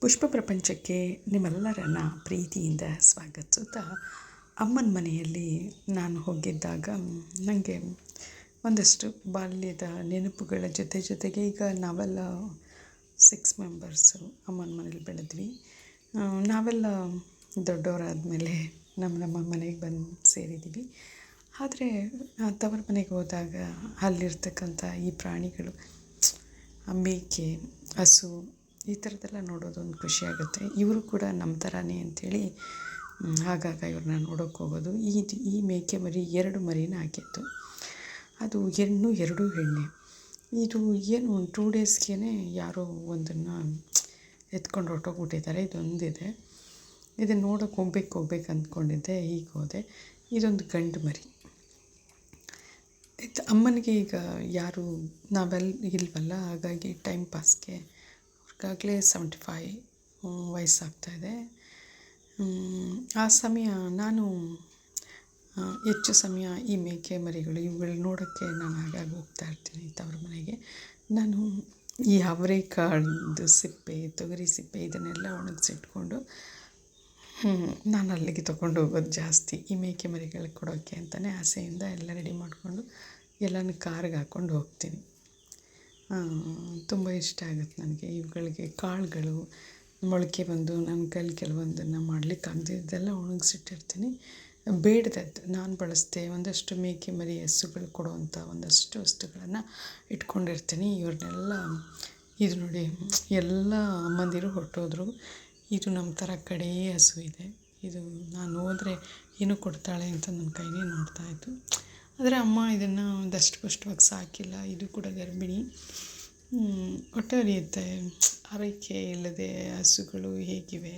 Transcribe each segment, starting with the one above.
ಪುಷ್ಪ ಪ್ರಪಂಚಕ್ಕೆ ನಿಮ್ಮೆಲ್ಲರನ್ನ ಪ್ರೀತಿಯಿಂದ ಸ್ವಾಗತಿಸುತ್ತಾ ಅಮ್ಮನ ಮನೆಯಲ್ಲಿ ನಾನು ಹೋಗಿದ್ದಾಗ ನನಗೆ ಒಂದಷ್ಟು ಬಾಲ್ಯದ ನೆನಪುಗಳ ಜೊತೆ ಜೊತೆಗೆ ಈಗ ನಾವೆಲ್ಲ ಸಿಕ್ಸ್ ಮೆಂಬರ್ಸು ಅಮ್ಮನ ಮನೇಲಿ ಬೆಳೆದ್ವಿ. ನಾವೆಲ್ಲ ದೊಡ್ಡವರಾದಮೇಲೆ ನಮ್ಮ ನಮ್ಮ ಮನೆಗೆ ಬಂದು ಸೇರಿದ್ದೀವಿ ಆದರೆ ತವರು ಮನೆಗೆ ಹೋದಾಗ ಅಲ್ಲಿರ್ತಕ್ಕಂಥ ಈ ಪ್ರಾಣಿಗಳು ಮೇಕೆ ಹಸು ಈ ಥರದ್ದೆಲ್ಲ ನೋಡೋದೊಂದು ಖುಷಿ ಆಗುತ್ತೆ. ಇವರು ಕೂಡ ನಮ್ಮ ಥರನೇ ಅಂಥೇಳಿ ಆಗಾಗ ಇವ್ರನ್ನ ನೋಡೋಕೆ ಹೋಗೋದು. ಈ ಈ ಮೇಕೆ ಮರಿ ಎರಡು ಮರಿನ ಹಾಕಿತ್ತು. ಅದು ಹೆಣ್ಣು, ಎರಡು ಹೆಣ್ಣೆ. ಇದು ಏನು ಒಂದು ಟೂ ಡೇಸ್ಗೆ ಯಾರೋ ಒಂದನ್ನು ಎತ್ಕೊಂಡು ಹೊರ್ಟೋಗ್ಬಿಟ್ಟಿದ್ದಾರೆ. ಇದೊಂದಿದೆ. ಇದನ್ನು ನೋಡೋಕೆ ಹೋಗ್ಬೇಕು ಹೋಗ್ಬೇಕು ಅಂದ್ಕೊಂಡಿದ್ದೆ. ಈಗ ಹೋದೆ. ಇದೊಂದು ಗಂಡು ಮರಿ. ಇದು ಅಮ್ಮನಿಗೆ ಈಗ ಯಾರು ನಾವೆಲ್ಲ ಇಲ್ವಲ್ಲ, ಹಾಗಾಗಿ ಟೈಮ್ ಪಾಸ್ಗೆ ಅವ್ರಿಗಾಗಲೇ ಸೆವೆಂಟಿ ಫೈ ವಯಸ್ಸಾಗ್ತಾಯಿದೆ ಆ ಸಮಯ ನಾನು ಹೆಚ್ಚು ಸಮಯ ಈ ಮೇಕೆ ಮರಿಗಳು ಇವುಗಳು ನೋಡೋಕ್ಕೆ ನಾನು ಆಗಾಗ ಹೋಗ್ತಾ ಇರ್ತೀನಿ ತವ್ರ ಮನೆಗೆ. ನಾನು ಈ ಅವರೆಕಾಳ್ದು ಸಿಪ್ಪೆ, ತೊಗರಿ ಸಿಪ್ಪೆ ಇದನ್ನೆಲ್ಲ ಒಣಗಿಸಿಟ್ಕೊಂಡು ನಾನು ಅಲ್ಲಿಗೆ ತೊಗೊಂಡು ಹೋಗೋದು ಜಾಸ್ತಿ. ಈ ಮೇಕೆ ಮರಿಗಳಿಗೆ ಕೊಡೋಕ್ಕೆ ಅಂತಲೇ ಆಸೆಯಿಂದ ಎಲ್ಲ ರೆಡಿ ಮಾಡಿಕೊಂಡು ಎಲ್ಲನೂ ಕಾರ್ಗೆ ಹಾಕ್ಕೊಂಡು ಹೋಗ್ತೀನಿ. ತುಂಬ ಇಷ್ಟ ಆಗುತ್ತೆ ನನಗೆ. ಇವುಗಳಿಗೆ ಕಾಳುಗಳು, ಮೊಳಕೆ ಬಂದು ನನ್ನ ಕೈಲಿ ಕೆಲವೊಂದನ್ನು ಮಾಡ್ಲಿಕ್ಕೆ ಆಗದಿದ್ದೆಲ್ಲ ಒಣಗಿಸಿಟ್ಟಿರ್ತೀನಿ. ಬೇಡದದ್ದು ನಾನು ಬಳಸ್ತೆ ಒಂದಷ್ಟು ಮೇಕೆ ಮರಿ ಹಸುಗಳು ಕೊಡುವಂಥ ಒಂದಷ್ಟು ವಸ್ತುಗಳನ್ನು ಇಟ್ಕೊಂಡಿರ್ತೀನಿ. ಇವ್ರನ್ನೆಲ್ಲ ಇದು ನೋಡಿ, ಎಲ್ಲ ಅಮ್ಮಂದಿರು ಹೊರಟೋದ್ರು. ಇದು ನಮ್ಮ ಥರ ಕಡೇ ಹಸು ಇದೆ. ಇದು ನಾನು ಹೋದರೆ ಏನು ಕೊಡ್ತಾಳೆ ಅಂತ ನನ್ನ ಕೈನೇ ನೋಡ್ತಾಯಿತ್ತು ಆದರೆ ಅಮ್ಮ ಇದನ್ನು ದಷ್ಟಪುಷ್ಟವಾಗಿ ಸಾಕಿಲ್ಲ. ಇದು ಕೂಡ ಗರ್ಭಿಣಿ. ಹೊಟ್ಟೆ ಹರಿಯುತ್ತೆ ಆರೈಕೆ ಇಲ್ಲದೆ ಹಸುಗಳು ಹೇಗಿವೆ?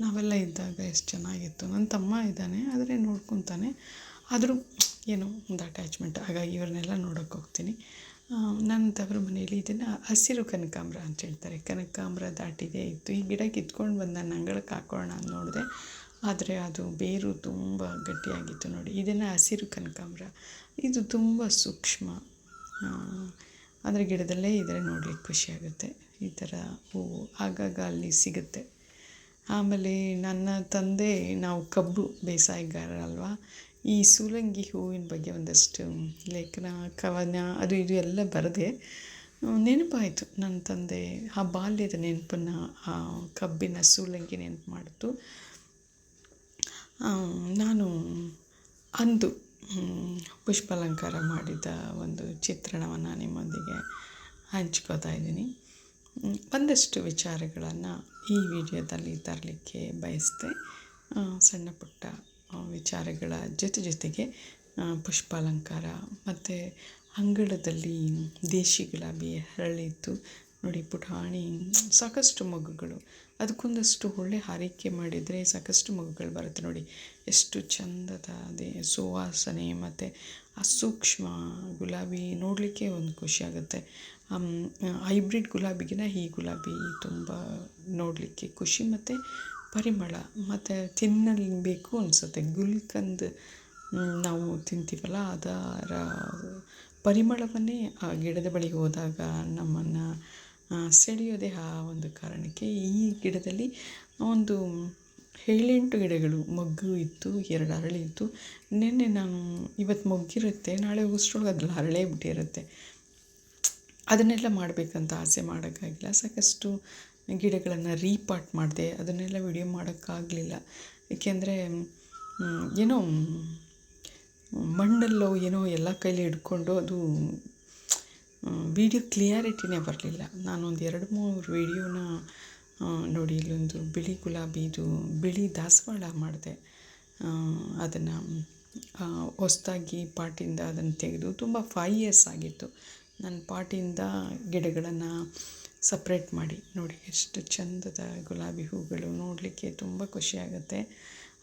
ನಾವೆಲ್ಲ ಇದ್ದಾಗ ಎಷ್ಟು ಚೆನ್ನಾಗಿತ್ತು. ನನ್ನ ತಮ್ಮ ಇದ್ದಾನೆ, ಆದರೆ ನೋಡ್ಕೊತಾನೆ. ಆದರೂ ಏನೋ ಒಂದು ಅಟ್ಯಾಚ್ಮೆಂಟ್ ಹಾಗಾಗಿ ಇವ್ರನ್ನೆಲ್ಲ ನೋಡೋಕೆ ಹೋಗ್ತೀನಿ. ನನ್ನ ತವರು ಮನೆಯಲ್ಲಿ ಇದನ್ನು ಹಸಿರು ಕನಕಾಂಬ್ರ ಅಂತ ಹೇಳ್ತಾರೆ. ಕನಕಾಂಬ್ರ ದಾಟಿದೆ ಇತ್ತು. ಈ ಗಿಡ ಕಿತ್ಕೊಂಡು ಬಂದ ನಾನು ಅಂಗಳಕ್ಕೆ ಹಾಕೋಣ ಅಂತ ನೋಡಿದೆ. ಆದರೆ ಅದು ಬೇರು ತುಂಬ ಗಟ್ಟಿಯಾಗಿತ್ತು ನೋಡಿ. ಇದನ್ನು ಹಸಿರು ಕನಕಾಂಬ್ರ. ಇದು ತುಂಬ ಸೂಕ್ಷ್ಮ. ಅದರ ಗಿಡದಲ್ಲೇ ಇದ್ದರೆ ನೋಡ್ಲಿಕ್ಕೆ ಖುಷಿಯಾಗುತ್ತೆ ಈ ಥರ ಹೂವು ಆಗಾಗ ಅಲ್ಲಿ ಸಿಗುತ್ತೆ. ಆಮೇಲೆ ನನ್ನ ತಂದೆ, ನಾವು ಕಬ್ಬು ಬೇಸಾಯಗಾರರಲ್ವಾ, ಈ ಸೂಲಂಗಿ ಹೂವಿನ ಬಗ್ಗೆ ಒಂದಷ್ಟು ಲೇಖನ, ಕವನ, ಅದು ಇದು ಎಲ್ಲ ಬರದೆ ನೆನಪಾಯಿತು. ನನ್ನ ತಂದೆ ಆ ಬಾಲ್ಯದ ನೆನಪನ್ನು, ಆ ಕಬ್ಬಿನ ಸೂಲಂಗಿ ನೆನಪು ಮಾಡಿತು. ನಾನು ಅಂದು ಪುಷ್ಪಾಲಂಕಾರ ಮಾಡಿದ ಒಂದು ಚಿತ್ರಣವನ್ನು ನಿಮ್ಮೊಂದಿಗೆ ಹಂಚ್ಕೋತಾ ಇದ್ದೀನಿ. ಒಂದಷ್ಟು ವಿಚಾರಗಳನ್ನು ಈ ವಿಡಿಯೋದಲ್ಲಿ ತರಲಿಕ್ಕೆ ಬಯಸ್ತೆ. ಸಣ್ಣ ಪುಟ್ಟ ವಿಚಾರಗಳ ಜೊತೆ ಜೊತೆಗೆ ಪುಷ್ಪಾಲಂಕಾರ ಮತ್ತು ಅಂಗಳದಲ್ಲಿ ದೇಶಿ ಗುಲಾಬಿ ಹರಳಿತ್ತು ನೋಡಿ, ಪುಟಾಣಿ, ಸಾಕಷ್ಟು ಮಗುಗಳು ಅದಕ್ಕೊಂದಷ್ಟು ಒಳ್ಳೆ ಆರೈಕೆ ಮಾಡಿದರೆ ಸಾಕಷ್ಟು ಮಗುಗಳು ಬರುತ್ತೆ ನೋಡಿ. ಎಷ್ಟು ಚಂದದ ಅದೇ ಸುವಾಸನೆ ಮತ್ತು ಆ ಸೂಕ್ಷ್ಮ ಗುಲಾಬಿ ನೋಡಲಿಕ್ಕೆ ಒಂದು ಖುಷಿಯಾಗುತ್ತೆ ಹೈಬ್ರಿಡ್ ಗುಲಾಬಿಗಿನ ಈ ಗುಲಾಬಿ ತುಂಬ ನೋಡಲಿಕ್ಕೆ ಖುಷಿ ಮತ್ತು ಪರಿಮಳ ಮತ್ತು ತಿನ್ನಬೇಕು ಅನಿಸುತ್ತೆ. ಗುಲ್ಕಂದ್ ನಾವು ತಿಂತೀವಲ್ಲ, ಅದರ ಪರಿಮಳವನ್ನೇ ಆ ಗಿಡದ ಬಳಿಗೆ ಹೋದಾಗ ನಮ್ಮನ್ನು ಸೆಳೆಯೋದೇ ಆ ಒಂದು ಕಾರಣಕ್ಕೆ ಈ ಗಿಡದಲ್ಲಿ ಒಂದು ಏಳೆಂಟು ಗಿಡಗಳು, ಮೊಗ್ಗು ಇತ್ತು, ಎರಡು ಅರಳಿ ಇತ್ತು. ನಿನ್ನೆ ನಾನು ಇವತ್ತು ಮೊಗ್ಗಿರುತ್ತೆ, ನಾಳೆ ಉಸ್ಟ್ರೊಳಗೆ ಅದ್ರಲ್ಲಿ ಅರಳೇ ಬಿಟ್ಟಿರುತ್ತೆ. ಅದನ್ನೆಲ್ಲ ಮಾಡಬೇಕಂತ ಆಸೆ ಮಾಡೋಕ್ಕಾಗಿಲ್ಲ. ಸಾಕಷ್ಟು ಗಿಡಗಳನ್ನು ರೀಪಾಟ್ ಮಾಡಿದೆ. ಅದನ್ನೆಲ್ಲ ವಿಡಿಯೋ ಮಾಡೋಕ್ಕಾಗಲಿಲ್ಲ. ಏಕೆಂದರೆ ಏನೋ ಮಣ್ಣಲ್ಲೋ ಏನೋ ಎಲ್ಲ ಕೈಲಿ ಹಿಡ್ಕೊಂಡು ಅದು ವೀಡಿಯೋ ಕ್ಲಿಯಾರಿಟಿನೇ ಬರಲಿಲ್ಲ. ನಾನೊಂದು ಎರಡು ಮೂರು ವೀಡಿಯೋನ ನೋಡಿ ಇಲ್ಲೊಂದು ಬಿಳಿ ಗುಲಾಬಿದು, ಬಿಳಿ ದಾಸವಾಳ ಮಾಡಿದೆ. ಅದನ್ನು ಹೊಸ್ದಾಗಿ ಪಾಟಿಂದ ಅದನ್ನು ತೆಗೆದು ತುಂಬ ಫೈ ಇಯರ್ಸ್ ಆಗಿತ್ತು. ನನ್ನ ಪಾಟಿಂದ ಗಿಡಗಳನ್ನು ಸಪ್ರೇಟ್ ಮಾಡಿ. ನೋಡಿ ಎಷ್ಟು ಚಂದದ ಗುಲಾಬಿ ಹೂಗಳು ನೋಡಲಿಕ್ಕೆ ತುಂಬ ಖುಷಿಯಾಗುತ್ತೆ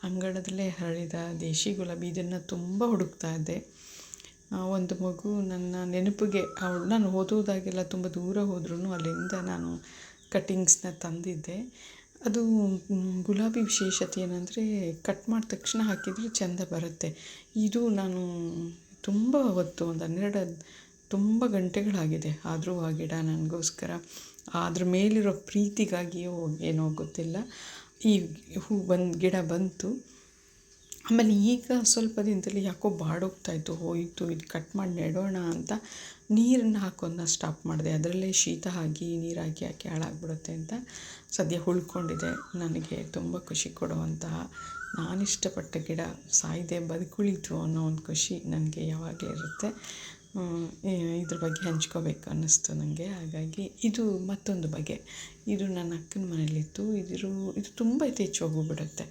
ಅಂಗಳದಲ್ಲೇ ಹರಳಿದ ದೇಶಿ ಗುಲಾಬಿ ಇದನ್ನು ತುಂಬ ಹುಡುಕ್ತಾ ಇದ್ದೆ. ಒಂದು ಮಗು ನನ್ನ ನೆನಪಿಗೆ ಅವಳು ನಾನು ಓದೋದಾಗೆಲ್ಲ ತುಂಬ ದೂರ ಹೋದ್ರೂ ಅಲ್ಲಿಂದ ನಾನು ಕಟ್ಟಿಂಗ್ಸ್ನ ತಂದಿದ್ದೆ. ಅದು ಗುಲಾಬಿ ವಿಶೇಷತೆ ಏನಂದರೆ ಕಟ್ ಮಾಡಿದ ತಕ್ಷಣ ಹಾಕಿದರೆ ಚೆಂದ ಬರುತ್ತೆ. ಇದು ನಾನು ತುಂಬ ಹೊತ್ತು ಒಂದು ಹನ್ನೆರಡು, ತುಂಬ ಗಂಟೆಗಳಾಗಿದೆ ಆದರೂ ಆ ಗಿಡ ನನಗೋಸ್ಕರ. ಅದ್ರ ಮೇಲಿರೋ ಪ್ರೀತಿಗಾಗಿಯೋ ಏನೋ ಗೊತ್ತಿಲ್ಲ. ಈ ಹೂ ಬಂದು, ಗಿಡ ಬಂತು. ಆಮೇಲೆ ಈಗ ಸ್ವಲ್ಪ ದಿನದಲ್ಲಿ ಯಾಕೋ ಬಾಡೋಗ್ತಾಯಿತ್ತು ಹೋಯಿತು, ಇದು ಕಟ್ ಮಾಡಿ ನೆಡೋಣ ಅಂತ ನೀರನ್ನು ಹಾಕೋದನ್ನ ಸ್ಟಾಪ್ ಮಾಡಿದೆ. ಅದರಲ್ಲೇ ಶೀತ ಆಗಿ ನೀರು ಹಾಕಿ ಹಾಳಾಗ್ಬಿಡುತ್ತೆ ಅಂತ ಸದ್ಯ ಉಳ್ಕೊಂಡಿದೆ. ನನಗೆ ತುಂಬ ಖುಷಿ ಕೊಡುವಂತಹ, ನಾನು ಇಷ್ಟಪಟ್ಟ ಗಿಡ ಸಾಯದೆ, ಬದುಕುಳಿತು ಅನ್ನೋ ಒಂದು ಖುಷಿ ನನಗೆ ಯಾವಾಗಲೂ ಇರುತ್ತೆ. ಇದ್ರ ಬಗ್ಗೆ ಹಂಚ್ಕೋಬೇಕು ಅನ್ನಿಸ್ತು ನನಗೆ ಹಾಗಾಗಿ ಇದು ಮತ್ತೊಂದು ಬಗೆ. ಇದು ನನ್ನ ಅಕ್ಕನ ಮನೇಲಿತ್ತು. ಇದ್ರೂ, ಇದು ತುಂಬ ಯಥೇಚ್ಛವಾಗಿ ಬಿಡುತ್ತೆ.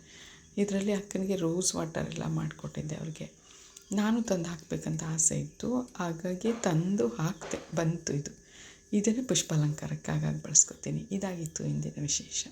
ಇದರಲ್ಲಿ ಅಕ್ಕನಿಗೆ ರೋಸ್ ವಾಟರ್ ಎಲ್ಲ ಮಾಡಿಕೊಟ್ಟಿದ್ದೆ ಅವ್ರಿಗೆ. ನಾನು ತಂದು ಹಾಕಬೇಕಂತ ಆಸೆ ಇತ್ತು. ಹಾಗಾಗಿ ತಂದು ಹಾಕಿದೆ ಬಂತು ಇದು. ಇದನ್ನೇ ಪುಷ್ಪಾಲಂಕಾರಕ್ಕೆ ಆಗಾಗ ಬಳಸ್ಕೊತೀನಿ. ಇದಾಗಿತ್ತು ಇಂದಿನ ವಿಶೇಷ.